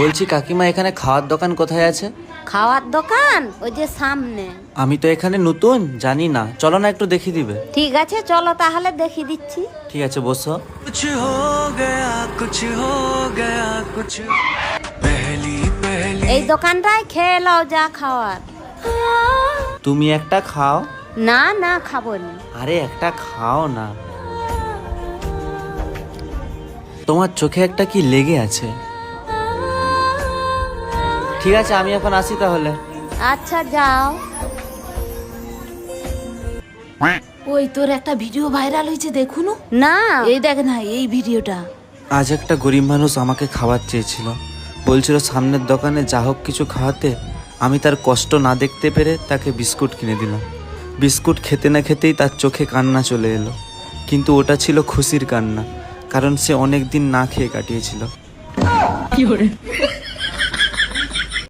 বলছি কাকিমা এখানে খাওয়ার দোকান কোথায় আছে খাওয়ার দোকান ওই যে সামনে আমি তো এখানে নতুন জানি না চলো না একটু দেখিয়ে দিবে ঠিক আছে চলো তাহলে দেখিয়ে দিচ্ছি ঠিক আছে বসো कुछ हो गया कुछ हो गया कुछ पहली पहली এই দোকানটায় খেয়ে নাও যা খাওয়ার তুমি একটা খাও না না খাবো না আরে একটা খাও না তোমার চোখে একটা কি লেগে আছে ঠিক আছে আমি এখন আসি তাহলে। আচ্ছা যাও। ওই তোর একটা ভিডিও ভাইরাল হয়েছে দেখুন। না। এই দেখ না এই ভিডিওটা। আজ একটা গরিব মানুষ আমাকে খাবার চেয়েছিল। বলছিল সামনের দোকানে যা হোক কিছু খাওয়াতে আমি তার কষ্ট না দেখতে পেরে তাকে বিস্কুট কিনে দিলাম। বিস্কুট খেতে না খেতেই তার চোখে কান্না চলে এলো। কিন্তু ওটা ছিল খুশির কান্না কারণ সে অনেক দিন না খেয়ে কাটিয়েছিল।